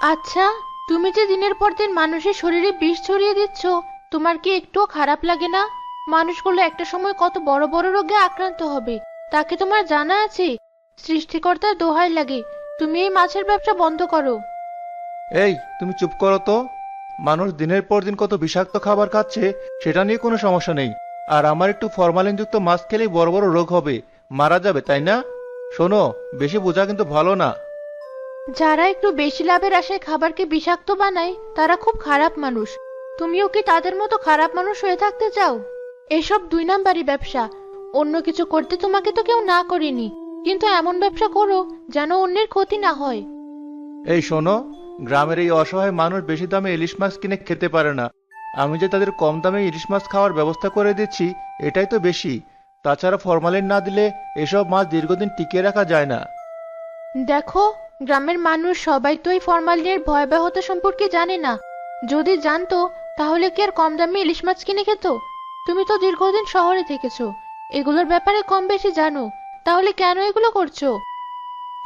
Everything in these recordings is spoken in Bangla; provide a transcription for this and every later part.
আচ্ছা তুমি যে দিনের পর দিন মানুষের শরীরে বিষ ছড়িয়ে দিচ্ছ, তোমার কি একটুও খারাপ লাগে না? মানুষগুলো একটা সময় কত বড় বড় রোগে আক্রান্ত হবে তাকে তোমার জানা আছে? সৃষ্টিকর্তার দোহাই লাগে, তুমি এই মাছের ব্যবসা বন্ধ করো। এই, তুমি চুপ করো তো। মানুষ দিনের পর দিন কত বিষাক্ত খাবার খাচ্ছে, সেটা নিয়ে কোনো সমস্যা নেই। আর আমার একটু ফরমালিনযুক্ত মাছ খেলেই বড় বড় রোগ হবে, মারা যাবে, তাই না? শোনো, বেশি বোঝা কিন্তু ভালো না। যারা একটু বেশি লাভের আশায় খাবারকে বিষাক্ত বানায় তারা খুব খারাপ মানুষ। তুমিও কি তাদের মতো খারাপ মানুষ হয়ে থাকতে চাও? এসব দুই নাম্বারই ব্যবসা। অন্য কিছু করতে তোমাকে তো কেউ না করেনি। কিন্তু এমন ব্যবসা করো যেন অন্যের ক্ষতি না হয়। এই শোনো গ্রামের এই অসহায় মানুষ বেশি দামে ইলিশ মাছ কিনে খেতে পারে না। আমি যে তাদের কম দামে ইলিশ মাছ খাওয়ার ব্যবস্থা করে দিচ্ছি এটাই তো বেশি। তাছাড়া ফরমালিন না দিলে এসব মাছ দীর্ঘদিন টিকিয়ে রাখা যায় না। দেখো গ্রামের মানুষ সবাই তো এই ফরমালিনের ভয়াবহতা সম্পর্কে জানে না। যদি জানতো তাহলে কি আর কম দামে ইলিশ মাছ কিনে খেত? তুমি তো দীর্ঘদিন শহরে থেকেছো। এগুলোর ব্যাপারে কম বেশি জানো। তাহলে কেন এগুলো করছ?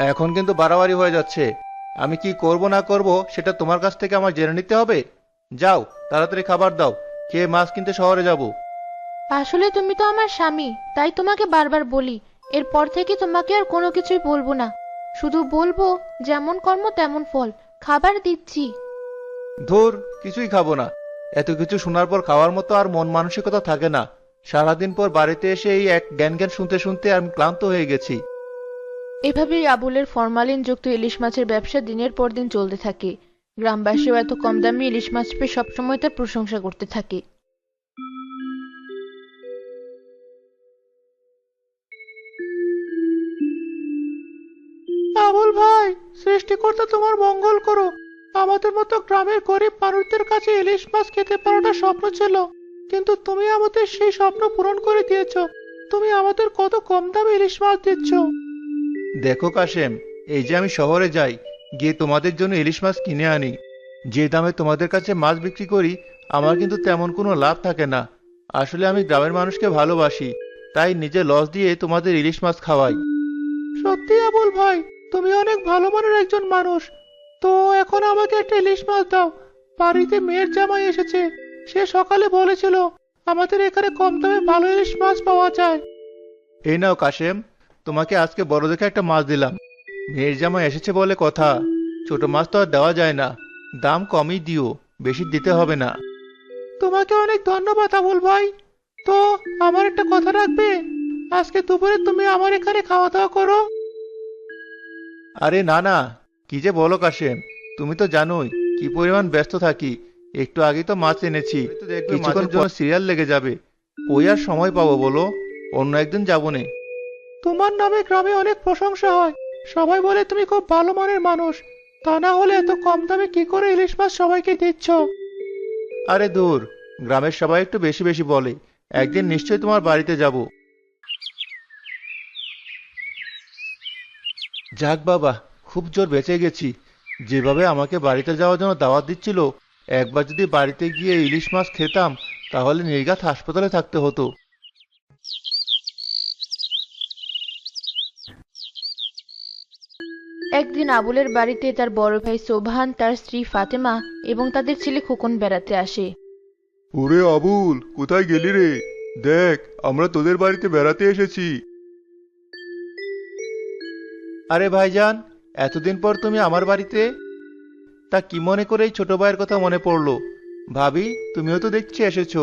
এখন কিন্তু বাড়াবাড়ি হয়ে যাচ্ছে। আমি কি করব না করব সেটা তোমার কাছ থেকে আমার জেনে নিতে হবে? যাও তাড়াতাড়ি খাবার দাও। খেয়ে মাছ কিনতে শহরে যাব। আসলে তুমি তো আমার স্বামী তাই তোমাকে বারবার বলি। এরপর থেকে তোমাকে আর কোনো কিছুই বলব না। শুধু বলব যেমন কর্ম তেমন ফল। খাবার দিচ্ছি। ধুর কিছুই খাব না। এত কিছু শোনার পর খাওয়ার মতো আর মন মানসিকতা থাকে না। সারাদিন পর বাড়িতে এসে এই এক জ্ঞান জ্ঞান শুনতে শুনতে আমি ক্লান্ত হয়ে গেছি। এভাবেই আবুলের ফরমালিন যুক্ত ইলিশ মাছের ব্যবসা দিনের পর দিন চলতে থাকে। গ্রামবাসীও এত কম দামে ইলিশ মাছ পেয়ে সবসময় তার প্রশংসা করতে থাকে। সৃষ্টিকর্তা তোমার মঙ্গল করো আমাদের মতো গ্রামের গরিব মানুষদের কাছে ইলিশ মাছ খেতে পারাটা স্বপ্ন ছিল। কিন্তু তুমি আমাদের সেই স্বপ্ন পূরণ করে দিয়েছ। তুমি আমাদের কত কম দামে ইলিশ মাছ দিচ্ছ। দেখো কাশেম এই যে আমি শহরে যাই গিয়ে তোমাদের জন্য ইলিশ মাছ কিনে আনি। যে দামে তোমাদের কাছে মাছ বিক্রি করি আমার কিন্তু তেমন কোনো লাভ থাকে না। আসলে আমি গ্রামের মানুষকে ভালোবাসি তাই নিজে লস দিয়ে তোমাদের ইলিশ মাছ খাওয়াই। সত্যি আবুল ভাই তুমি অনেক ভালো মনের একজন মানুষ। তো এখন আমাকে একটা ইলিশ মাছ দাও। বাড়িতে মেয়ের জামাই এসেছে। সে সকালে বলেছিল আমাদের এখানে কম দামে ভালো ইলিশ মাছ পাওয়া যায়। এই নাও কাশেম তোমাকে আজকে বড় দেখে একটা মাছ দিলাম। মেয়ের জামাই এসেছে বলে কথা। ছোট মাছ তো আর দেওয়া যায় না। দাম কমই দিও বেশি দিতে হবে না। তোমাকে অনেক ধন্যবাদ আবুল ভাই। তো আমার একটা কথা রাখবে? আজকে দুপুরে তুমি আমার এখানে খাওয়া দাওয়া করো। আরে না না কি যে বলো কাশেম তুমি তো জানোই কি পরিমাণ ব্যস্ত থাকি একটু আগেই তো মাছ এনেছি কিছুক্ষণ জন্য সিরিয়াল লেগে যাবে ওই আর সময় পাবো বলো অন্য একদিন যাব নে। তোমার নামে গ্রামে অনেক প্রশংসা হয় সবাই বলে তুমি খুব ভালো মানের মানুষ তা না হলে এত কম দামে কি করে ইলিশ মাছ সবাইকে দিচ্ছ? আরে দূর গ্রামের সবাই একটু বেশি বেশি বলে একদিন নিশ্চয়ই তোমার বাড়িতে যাব। যাক বাবা খুব জোর বেঁচে গেছি। যেভাবে আমাকে বাড়িতে যাওয়ার জন্য দাওয়াত দিচ্ছিল একবার যদি বাড়িতে গিয়ে ইলিশ মাছ খেতাম তাহলে নির্ঘাত হাসপাতালে থাকতে হতো। একদিন আবুলের বাড়িতে তার বড় ভাই সোবহান তার স্ত্রী ফাতেমা এবং তাদের ছেলে খোকন বেড়াতে আসে। ওরে আবুল কোথায় গেলি রে? দেখ আমরা তোদের বাড়িতে বেড়াতে এসেছি। আরে ভাইজান এতদিন পর তুমি আমার বাড়িতে? তা কি মনে করে এই ছোট ভাইয়ের কথা মনে পড়ল? ভাবি তুমিও তো দেখছি এসেছ।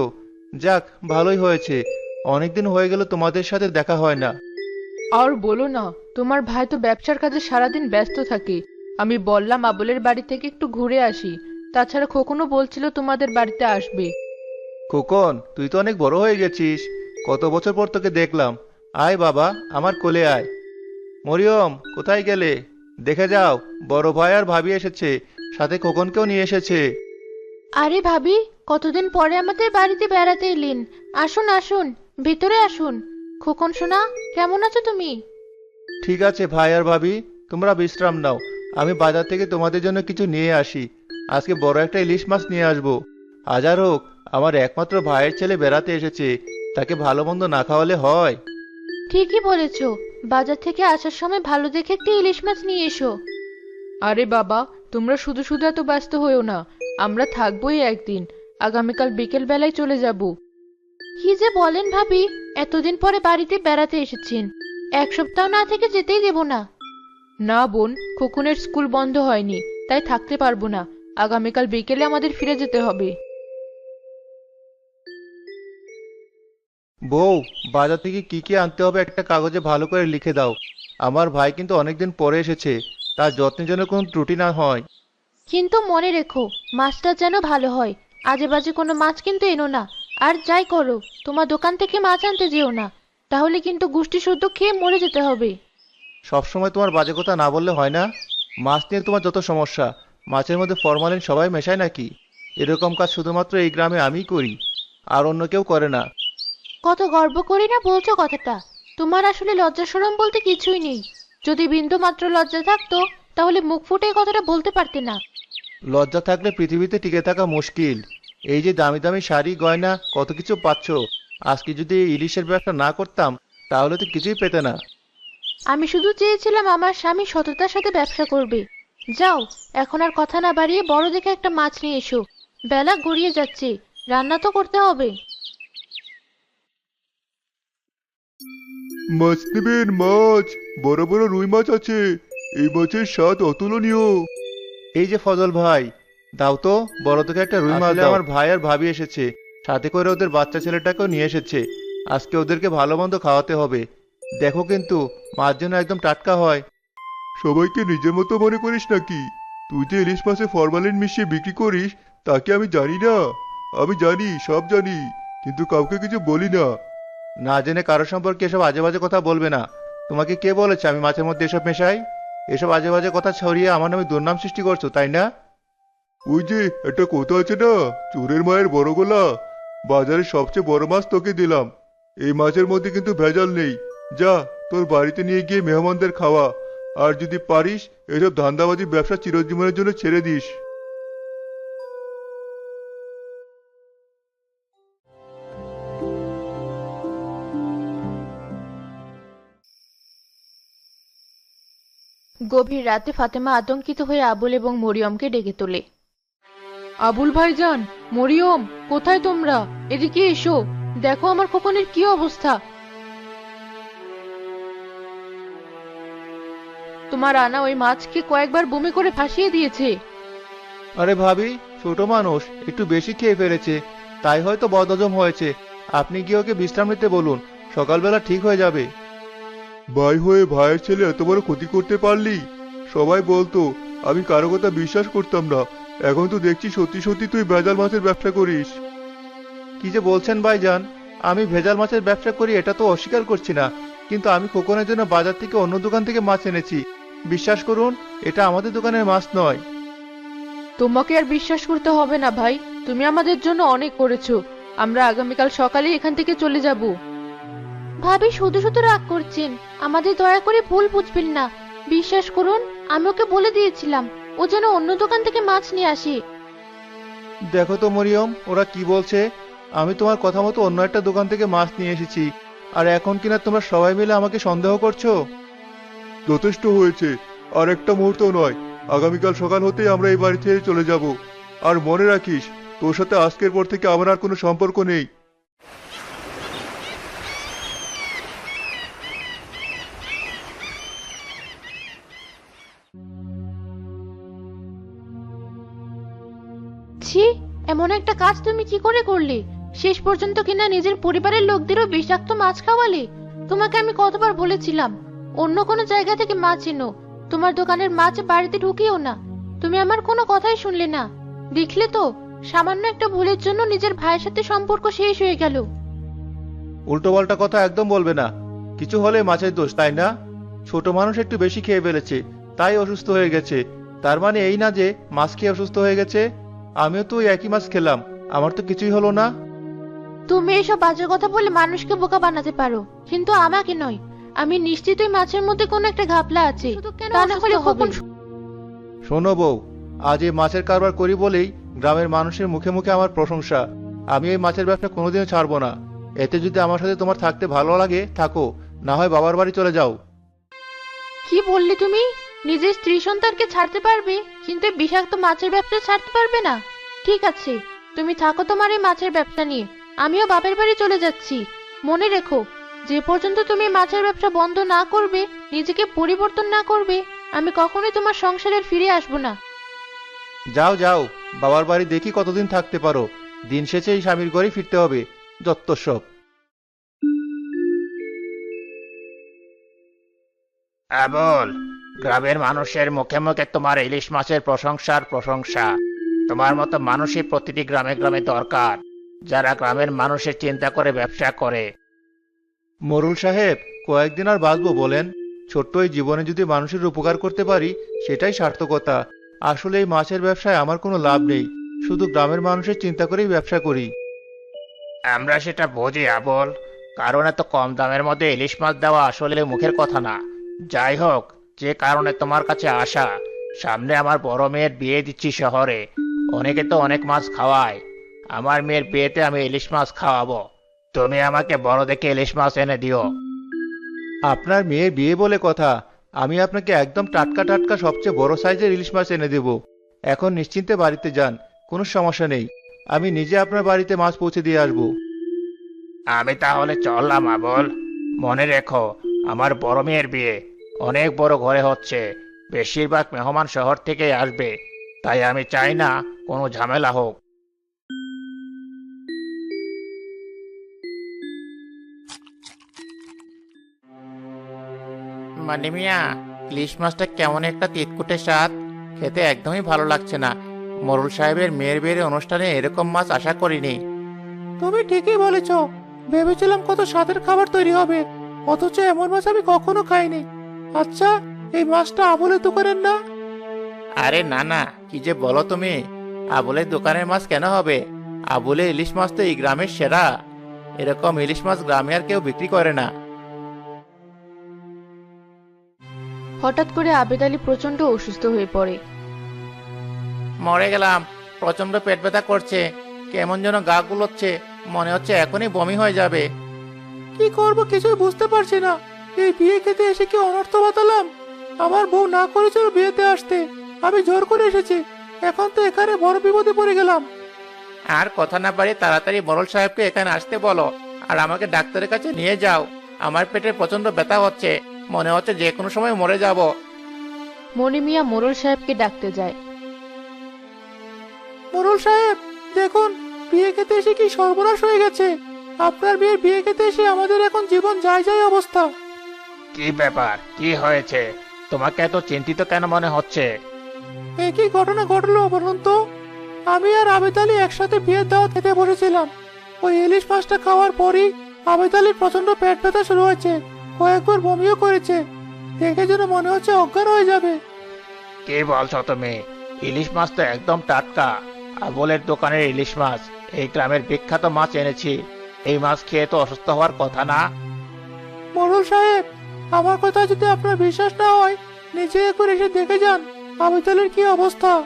যাক ভালোই হয়েছে। অনেকদিন হয়ে গেল তোমাদের সাথে দেখা হয় না। আর বলো না তোমার ভাই তো ব্যবসার কাজে সারাদিন ব্যস্ত থাকে। আমি বললাম আবুলের বাড়ি থেকে একটু ঘুরে আসি। তাছাড়া খোকনও বলছিল তোমাদের বাড়িতে আসবে। খোকন তুই তো অনেক বড় হয়ে গেছিস। কত বছর পর তোকে দেখলাম। আয় বাবা আমার কোলে আয়। মরিয়ম কোথায় গেলে? দেখে যাও বড় ভাই আর ভাবি এসেছে সাথে খোকনকেও নিয়ে এসেছে। আরে ভাবি কতদিন পরে আমাদের বাড়িতে বেড়াতে এলেন? আসুন আসুন ভিতরে আসুন। খোকন সোনা কেমন আছো তুমি? ঠিক আছে ভাই আর ভাবি তোমরা বিশ্রাম নাও। আমি বাজার থেকে তোমাদের জন্য কিছু নিয়ে আসি। আজকে বড় একটা ইলিশ মাছ নিয়ে আসব। হাজার হোক আমার একমাত্র ভাইয়ের ছেলে বেড়াতে এসেছে। তাকে ভালো মন্দ না খাওয়ালে হয়। ঠিকই বলেছ। বাজার থেকে আসার সময় ভালো দেখে একটি ইলিশ মাছ নিয়ে এসো। আরে বাবা তোমরা শুধু শুধু এত ব্যস্ত হয়েও না। আমরা থাকবোই একদিন। আগামীকাল বিকেল বেলায় চলে যাব। কি যে বলেন ভাবি এতদিন পরে বাড়িতে বেড়াতে এসেছেন। এক সপ্তাহ না থেকে যেতেই দেব না। না বোন খোকনের স্কুল বন্ধ হয়নি তাই থাকতে পারব না। আগামীকাল বিকেলে আমাদের ফিরে যেতে হবে। বউ বাজার থেকে কি কি আনতে হবে একটা কাগজে ভালো করে লিখে দাও। আমার ভাই কিন্তু অনেকদিন পরে এসেছে তার যত্নের জন্য কোনো ত্রুটি না হয়। কিন্তু মনে রেখো মাছটা যেন ভালো হয়। আজে বাজে কোনো মাছ কিন্তু এনো না। আর যাই করো তোমার দোকান থেকে মাছ আনতে যেও না। তাহলে কিন্তু গুষ্টি শুদ্ধ খেয়ে মরে যেতে হবে। সবসময় তোমার বাজে কথা না বললে হয় না? মাছ নিয়ে তোমার যত সমস্যা মাছের মধ্যে ফরমালিন সবাই মেশায় নাকি? এরকম কাজ শুধুমাত্র এই গ্রামে আমিই করি আর অন্য কেউ করে না। কত গর্ব করি না বলছো কথাটা? তোমার আসলে লজ্জা সরম বলতে কিছুই নেই। যদি বিন্দু মাত্র লজ্জা থাকতো তাহলে মুখ ফুটে এই কথাটা বলতে পারতে না। লজ্জা থাকলে পৃথিবীতে টিকে থাকা মুশকিল। এই যে দামি দামি শাড়ি গয়না কত কিছু পাচ্ছ। আজকে যদি এই ইলিশের ব্যবসা না করতাম তাহলে তো কিছুই পেতে না। আমি শুধু চেয়েছিলাম আমার স্বামী সততার সাথে ব্যবসা করবে। যাও এখন আর কথা না বাড়িয়ে বড় দেখে একটা মাছ নিয়ে এসো। বেলা গড়িয়ে যাচ্ছে। রান্না তো করতে হবে। মাছ নেবেন মাছ বড় বড় রুই মাছ আছে। এই মাছের স্বাদ অতুলনীয়। এই যে ফজল ভাই দাও তো বড় থেকে একটা রুই মাছ আমার ভাই আর ভাবি এসেছে। সাথে করে ওদের বাচ্চা ছেলেটাকেও নিয়ে এসেছে। আজকে ওদেরকে ভালো মন্দ খাওয়াতে হবে। দেখো কিন্তু মাছ যেন একদম টাটকা হয়। সবাইকে নিজের মতো মনে করিস নাকি? তুই যে ইলিশ মাছে ফরমালিন মিশিয়ে বিক্রি করিস তাকে আমি জানি না। আমি জানি সব জানি কিন্তু কাউকে কিছু বলি না। না জেনে কারও সম্পর্কে এসব আজে বাজে কথা বলবে না। তোমাকে কে বলেছে আমি মাছের মধ্যে এসব মেশাই? এসব আজে বাজে কথা ছড়িয়ে আমার নামে দুর্নাম সৃষ্টি করছ, তাই না? ওই যে, একটা কথা আছে না? চোরের মায়ের বড় গলা। বাজারে সবচেয়ে বড় মাছ তোকে দিলাম। এই মাছের মধ্যে কিন্তু ভেজাল নেই। যা, তোর বাড়িতে নিয়ে গিয়ে মেহমানদের খাওয়া। আর যদি পারিস, এসব ধান্দাবাজি ব্যবসা চিরজীবনের জন্য ছেড়ে দিস। গভীর রাতে ফাতেমা আতঙ্কিত হয়ে আবুল এবং মরিয়মকে ডেকে তোলে। আবুল ভাইজান মরিয়ম কোথায় তোমরা? এদিকে এসো। দেখো আমার খোকনের কি অবস্থা। তোমার আনা ওই মাছকে কয়েকবার বমি করে ফাঁসিয়ে দিয়েছে। আরে ভাবি ছোট মানুষ একটু বেশি খেয়ে ফেলেছে। তাই হয়তো বদহজম হয়েছে। আপনি গিয়ে ওকে বিশ্রাম নিতে বলুন। সকালবেলা ঠিক হয়ে যাবে। ভাই হয়ে ভাইয়ের ছেলে এত বড় ক্ষতি করতে পারলি? সবাই বলতো আমি কারও কথা বিশ্বাস করতাম না। এখন তো দেখছি সত্যি সত্যি তুই ভেজাল মাছের ব্যবসা করিস। কি যে বলছেন ভাই ভাইজান আমি ভেজাল মাছের ব্যবসা করি এটা তো অস্বীকার করছি না। কিন্তু আমি খোকনের জন্য বাজার থেকে অন্য দোকান থেকে মাছ এনেছি। বিশ্বাস করুন এটা আমাদের দোকানের মাছ নয়। তোমাকে আর বিশ্বাস করতে হবে না ভাই। তুমি আমাদের জন্য অনেক করেছ। আমরা আগামীকাল সকালে এখান থেকে চলে যাব। ভাবি শুধু শুধু রাগ করছেন। আমাদের দয়া করে ভুল বুঝবেন না। বিশ্বাস করুন আমি ওকে বলে দিয়েছিলাম ও যেন অন্য দোকান থেকে মাছ নিয়ে আসে। দেখো তো মরিয়ম ওরা কি বলছে? আমি তোমার কথা মতো অন্য একটা দোকান থেকে মাছ নিয়ে এসেছি। আর এখন কিনা তোমরা সবাই মিলে আমাকে সন্দেহ করছ? যথেষ্ট হয়েছে। আর একটা মুহূর্ত নয়। আগামীকাল সকাল হতেই আমরা এই বাড়ি থেকে চলে যাব। আর মনে রাখিস তোর সাথে আজকের পর থেকে আমার আর কোনো সম্পর্ক নেই। ছি, এমন একটা কাজ তুমি কি করে করলে? শেষ পর্যন্ত কিনা নিজের পরিবারের লোকদেরও বিষাক্ত মাছ খাওয়ালে? তোমাকে আমি কতবার বলেছিলাম, অন্য কোনো জায়গা থেকে মাছ এনো, তোমার দোকানের মাছ বাড়িতে ঢুকিও না। তুমি আমার কোনো কথাই শুনলে না। দেখলে তো, সামান্য একটা ভুলের জন্য নিজের ভাইয়ের সাথে সম্পর্ক শেষ হয়ে গেল। উল্টো পাল্টা কথা একদম বলবে না। কিছু হলে মাছের দোষ, তাই না? ছোট মানুষ একটু বেশি খেয়ে ফেলেছে, তাই অসুস্থ হয়ে গেছে। তার মানে এই না যে, মাছ খেয়ে অসুস্থ হয়ে গেছে? আমিও তো ওই একই মাছ খেলাম আমার তো কিছুই হলো না। তুমি এসব বাজে কথা বলে মানুষকে বোকা বানাতে পারো কিন্তু আমাকে নয়। আমি নিশ্চিতই মাছের মধ্যে কোনো একটা ঘাপলা আছে তা না হলে খোকন শোনো বউ আজ এই মাছের কারবার করি বলেই গ্রামের মানুষের মুখে মুখে আমার প্রশংসা। আমি এই মাছের ব্যবসা কোনোদিনও ছাড়বো না। এতে যদি আমার সাথে তোমার থাকতে ভালো লাগে থাকো না হয় বাবার বাড়ি চলে যাও। কি বললে তুমি? নিজের স্ত্রী সন্তানকে ছাড়তে পারবে কিন্তু এই বিষাক্ত মাছের ব্যবসা ছাড়তে পারবে না। ঠিক আছে তুমি থাকো তোমার এই মাছের ব্যবসা নিয়ে। আমিও বাপের বাড়ি চলে যাচ্ছি। মনে রেখো যে পর্যন্ত তুমি মাছের ব্যবসা বন্ধ না করবে নিজেকে পরিবর্তন না করবে আমি কখনোই তোমার সংসারের ফিরে আসব না। যাও যাও বাবার বাড়ি দেখি কতদিন থাকতে পারো। দিন শেষে এই স্বামীর ঘরেই ফিরতে হবে যত্ত সব। আবল গ্রামের মানুষের মুখে মুখে তোমার ইলিশ মাছের প্রশংসার প্রশংসা। তোমার মতো মানুষই প্রতিটি গ্রামে গ্রামে দরকার যারা গ্রামের মানুষের চিন্তা করে ব্যবসা করে। মরুল সাহেব কয়েকদিন আর বাঁচবো বলেন ছোট্ট এই জীবনে যদি মানুষের উপকার করতে পারি সেটাই সার্থকতা। আসলে এই মাছের ব্যবসায় আমার কোনো লাভ নেই শুধু গ্রামের মানুষের চিন্তা করেই ব্যবসা করি। আমরা সেটা বুঝি আবল। কারণ এত কম দামের মধ্যে ইলিশ মাছ দেওয়া আসলে মুখের কথা না। যাই হোক যে কারণে তোমার কাছে আসা। সামনে আমার বড় মেয়ের বিয়ে দিচ্ছি শহরে। অনেকে তো অনেক মাছ খাওয়ায়। আমার মেয়ের বিয়েতে আমি ইলিশ মাছ খাওয়াবো। তুমি আমাকে বড় দেখে ইলিশ মাছ এনে দিও। আপনার মেয়ের বিয়ে বলে কথা আমি আপনাকে একদম টাটকা টাটকা সবচেয়ে বড় সাইজের ইলিশ মাছ এনে দেব। এখন নিশ্চিন্তে বাড়িতে যান কোনো সমস্যা নেই। আমি নিজে আপনার বাড়িতে মাছ পৌঁছে দিয়ে আসব। আমি তাহলে চললাম আবল। মনে রেখো আমার বড় মেয়ের বিয়ে। অনেক বড় ঘরে হচ্ছে। বেশিরভাগ মেহমান শহর থেকেই আসবে। তাই আমি চাই না কোনো ঝামেলা হোক। মানে মিয়া, ইলিশ মাছটা কেমন একটা তিতকুটে স্বাদ। খেতে একদমই ভালো লাগছে না। মরুল সাহেবের মেয়ের বিয়ের অনুষ্ঠানে এরকম মাছ আশা করিনি। তুমি ঠিকই বলেছ, ভেবেছিলাম কত স্বাদের খাবার তৈরি হবে। অথচ এমন মাছ আমি কখনো খাইনি। আচ্ছা এই মাছটা আবলে দোকানের না? আরে না না কি যে বলো তুমি? আবুলের দোকানের মাছ কেন হবে? আবুলে ইলিশ মাছ তো এই গ্রামের সেরা। এরকম ইলিশ মাছ গ্রামে আর কেউ বিক্রি করে না। হঠাৎ করে আবেদ আলী প্রচণ্ড অসুস্থ হয়ে পড়ে। মরে গেলাম প্রচণ্ড পেট ব্যথা করছে কেমন যেন গা গুলোচ্ছে মনে হচ্ছে এখনই বমি হয়ে যাবে। কি করব কিছুই বুঝতে পারছি না। এই বিয়ে খেতে এসে কি অনর্থ বাতালাম? আমার বউ না করেছিল বিয়েতে আসতে। আমি জোর করে এসেছি। এখন তো এখানে বড় বিপদে পড়ে গেলাম। আর কথা না পারি তাড়াতাড়ি বরল সাহেবকে এখানে আসতে বলো। আর আমাকে ডাক্তারের কাছে নিয়ে যাও। আমার পেটে প্রচণ্ড ব্যথা হচ্ছে। মনে হচ্ছে যে কোনো সময় মরে যাব। মনি মিয়া মোরল সাহেবকে ডাকতে যায়। মোরল সাহেব দেখুন বিয়ে খেতে এসে কি সর্বনাশ হয়ে গেছে। আপনার বিয়ের বিয়ে খেতে এসে আমাদের এখন জীবন যায় যায় অবস্থা। কি ব্যাপার? কি হয়েছে? তোমাকে এত চিন্তিত কেন মনে হচ্ছে? একই ঘটনা ঘটলো বলুন তো। আমি আর আবেদ আলী একসাথে বিয়ের দাওয়াত খেতে বসেছিলাম। ওই ইলিশ মাছটা খাওয়ার পরই আবেদ আলীর প্রচণ্ড পেট ব্যথা শুরু হয়েছে। কয়েকবার বমিও করেছে। দেখে যেন মনে হচ্ছে অজ্ঞান হয়ে যাবে। কে বলছো তুমি? ইলিশ মাছ তো একদম টাটকা। আবলের দোকানের ইলিশ মাছ। এই গ্রামের বিখ্যাত মাছ এনেছি। এই মাছ খেয়ে তো অসুস্থ হওয়ার কথা না? মোরল সাহেব আমার কথা যদি আপনার বিশ্বাস না হয় নিজে একবার এসে দেখে যান আবেদ আলীর কি অবস্থা?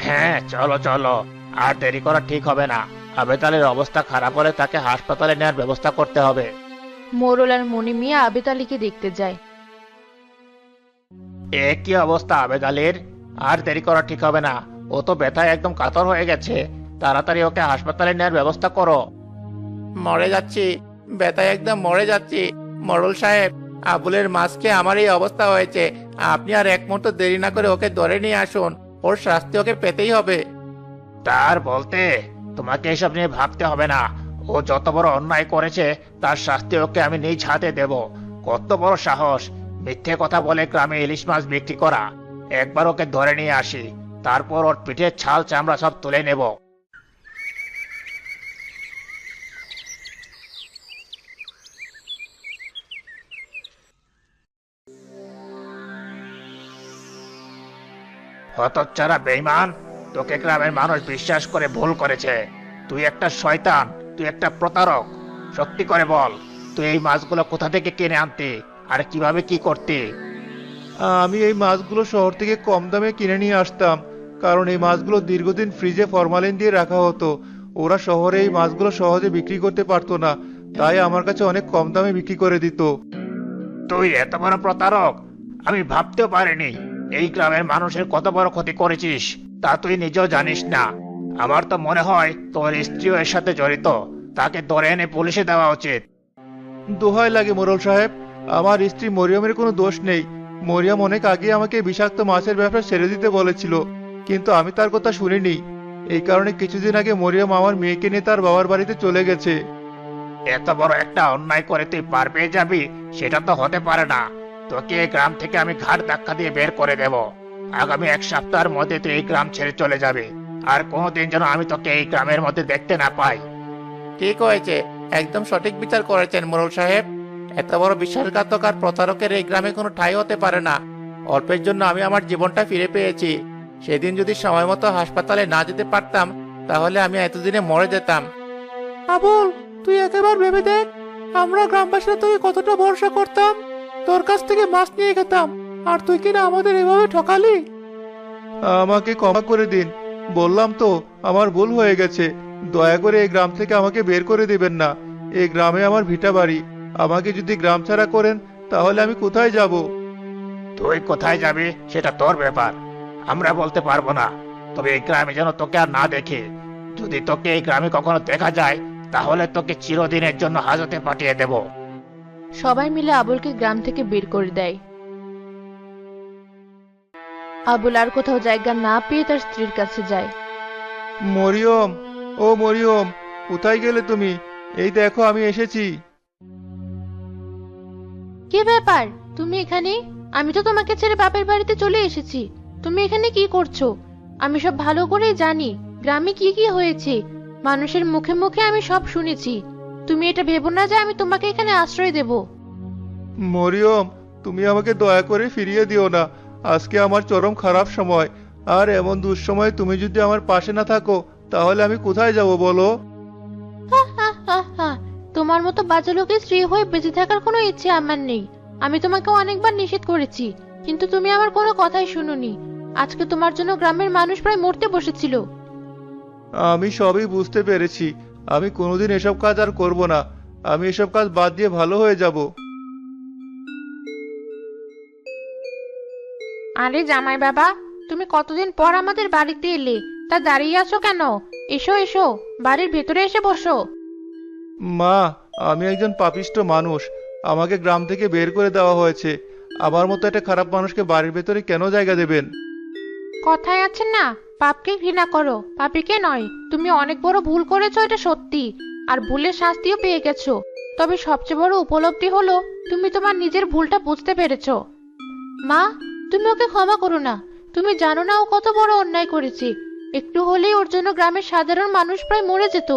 হ্যাঁ চলো চলো। আর দেরি করা ঠিক হবে না। আবেতালের অবস্থা খারাপ হলে তাকে হাসপাতালে নেওয়ার ব্যবস্থা করতে হবে। মোরল আর মনি মিয়া আবেদ আলীকে দেখতে যায়। এ কি অবস্থা আবেদ আলীর আর দেরি করা ঠিক হবে না। ও তো ব্যথায় একদম কাতর হয়ে গেছে। তাড়াতাড়ি ওকে হাসপাতালে নেওয়ার ব্যবস্থা করো। মরে যাচ্ছি। ব্যথায় একদম মরে যাচ্ছি। মরল সাহেব আবুলের মাছকে আমার এই অবস্থা হয়েছে। আপনি আর এক মুহূর্ত দেরি না করে ওকে ধরে নিয়ে আসুন। ওর শাস্তি ওকে পেতেই হবে। তার বলতে তোমাকে এসব নিয়ে ভাবতে হবে না। ও যত বড় অন্যায় করেছে, তার শাস্তি ওকে আমি নিজ হাতে দেব। কত বড় সাহস। মিথ্যে কথা বলে গ্রামে ইলিশ মাছ বিক্রি করা। একবার ওকে ধরে নিয়ে আসি। তারপর ওর পিঠের ছাল চামড়া সব তুলে নেব। হতচ্ছাড়া বেইমান তোকে গ্রামের মানুষ বিশ্বাস করে ভুল করেছে। তুই একটা শয়তান তুই একটা প্রতারক। সত্যি করে বল তুই এই মাছগুলো কোথা থেকে কিনে আনতি আর কীভাবে কি করতি? আমি এই মাছগুলো শহর থেকে কম দামে কিনে নিয়ে আসতাম কারণ এই মাছগুলো দীর্ঘদিন ফ্রিজে ফরমালিন দিয়ে রাখা হতো। ওরা শহরে এই মাছগুলো সহজে বিক্রি করতে পারতো না তাই আমার কাছে অনেক কম দামে বিক্রি করে দিত। তুই এত বড় প্রতারক আমি ভাবতেও পারিনি। এই গ্রামের মানুষের কত বড় ক্ষতি করেছিস তা তুই নিজেও জানিস না। আমার তো মনে হয় তোর স্ত্রীও এর সাথে জড়িত তাকে ধরে এনে পুলিশে দেওয়া উচিত। দোহাই লাগে মোরল সাহেব আমার স্ত্রী মরিয়মের কোনো দোষ নেই। মরিয়ম অনেক আগে আমাকে বিষাক্ত মাছের ব্যবসা ছেড়ে দিতে বলেছিল কিন্তু আমি তার কথা শুনিনি। এই কারণে কিছুদিন আগে মরিয়ম আমার মেয়েকে নিয়ে তার বাবার বাড়িতে চলে গেছে। এত বড় একটা অন্যায় করে তুই পার পেয়ে যাবি সেটা তো হতে পারে না। তোকে এই গ্রাম থেকে আমি ঘাট ধাক্কা দিয়ে বের করে দেব। আগামী এক সপ্তাহের মধ্যে তুই এই গ্রাম ছেড়ে চলে যাবে। আর কোনোদিন যেন আমি তোকে এই গ্রামের মধ্যে দেখতে না পাই। ঠিক হয়েছে। একদম সঠিক বিচার করেছেন মোরল সাহেব। এত বড় বিশ্বাসঘাতক আর প্রতারকের এই গ্রামে কোনো ঠাই হতে পারে না। অল্পের জন্য আমি আমার জীবনটা ফিরে পেয়েছি। সেদিন যদি সময় মতো হাসপাতালে না যেতে পারতাম, তাহলে আমি এতদিনে মরে যেতাম। আবুল, তুই একবার ভেবে দেখ। আমরা গ্রামবাসীরা তোকে কতটা ভরসা করতাম। তোর কাছ থেকে মাছ নিয়ে খেতাম। আর তুই কিনা আমাদের এভাবে ঠকালি? আমাকে ক্ষমা করে দিন। বললাম তো আমার ভুল হয়ে গেছে। দয়া করে এই গ্রাম থেকে আমাকে বের করে দিবেন না। এই গ্রামে আমার ভিটা বাড়ি। আমাকে যদি গ্রাম ছাড়া করেন তাহলে আমি কোথায় যাব? তুই কোথায় যাবি সেটা তোর ব্যাপার। আমরা বলতে পারব না। তবে এই গ্রামে যেন তোকে আর না দেখে। যদি তোকে এই গ্রামে কখনো দেখা যায় তাহলে তোকে চিরদিনের জন্য হাজতে পাঠিয়ে দেব। সবাই মিলে আবুলকে গ্রাম থেকে বের করে দেয়। আবুল আর কোথাও জায়গা না পেয়ে তার স্ত্রীর কাছে যায়। মরিয়ম ও মরিয়ম কোথায় গেলে তুমি? এই দেখো আমি এসেছি। কি ব্যাপার? তুমি এখানে? আমি তো তোমাকে ছেড়ে বাপের বাড়িতে চলে এসেছি। তুমি এখানে কি করছ? আমি সব ভালো করেই জানি। গ্রামে কি কি হয়েছে? মানুষের মুখে মুখে আমি সব শুনেছি। তুমি এটা ভেবো না যে আমি তোমাকে এখানে আশ্রয় দেব। মরিয়ম তুমি আমাকে দয়া করে ফিরিয়ে দিও না। আজকে আমার চরম খারাপ সময়। আর এমন দুঃসময় তুমি যদি আমার পাশে না থাকো তাহলে আমি কোথায় যাব বলো? হা হা হা তোমার মতো বাজে লোকের স্ত্রী হয়ে বেঁচে থাকার কোনো ইচ্ছে আমার নেই। আমি তোমাকে অনেকবার নিষেধ করেছি কিন্তু তুমি আমার কোনো কথাই শুনোনি। আজকে তোমার জন্য গ্রামের মানুষ প্রায় মরতে বসেছিল। আমি সবই বুঝতে পেরেছি। আমি কোনোদিন এসব কাজ আর করব না। আমি এসব কাজ বাদ দিয়ে ভালো হয়ে যাব। আরে জামাই বাবা তুমি কতদিন পর আমাদের বাড়িতে এলে? তা দাঁড়িয়ে আছো কেন? এসো এসো বাড়ির ভেতরে এসে বসো। মা আমি একজন পাপিষ্ট মানুষ। আমাকে গ্রাম থেকে বের করে দেওয়া হয়েছে। আমার মতো একটা খারাপ মানুষকে বাড়ির ভেতরে কেন জায়গা দেবেন? কথায় আছে না, পাপকে ঘৃণা করো, পাপিকে নয়। তুমি অনেক বড় ভুল করেছ, এটা সত্যি। আর ভুলের শাস্তিও পেয়ে গেছো। তবে সবচেয়ে বড় উপলব্ধি হলো, তুমি তোমার নিজের ভুলটা বুঝতে পেরেছ। মা, তুমি ওকে ক্ষমা করো না। তুমি জানো না ও কত বড় অন্যায় করেছে। একটু হলেই ওর জন্য গ্রামের সাধারণ মানুষ প্রায় মরে যেত।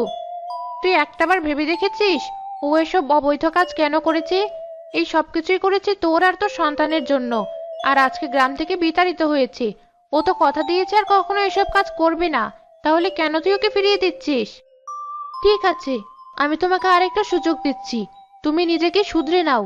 তুই একটাবার ভেবে দেখেছিস, ও এসব অবৈধ কাজ কেন করেছে? এই সবকিছুই করেছে তোর আর তোর সন্তানের জন্য। আর আজকে গ্রাম থেকে বিতাড়িত হয়েছে। ও তো কথা দিয়েছে আর কখনো এসব কাজ করবে না। তাহলে কেন তুই ওকে ফিরিয়ে দিচ্ছিস? ঠিক আছে, আমি তোমাকে আরেকটা সুযোগ দিচ্ছি। তুমি নিজেকে শুধরে নাও।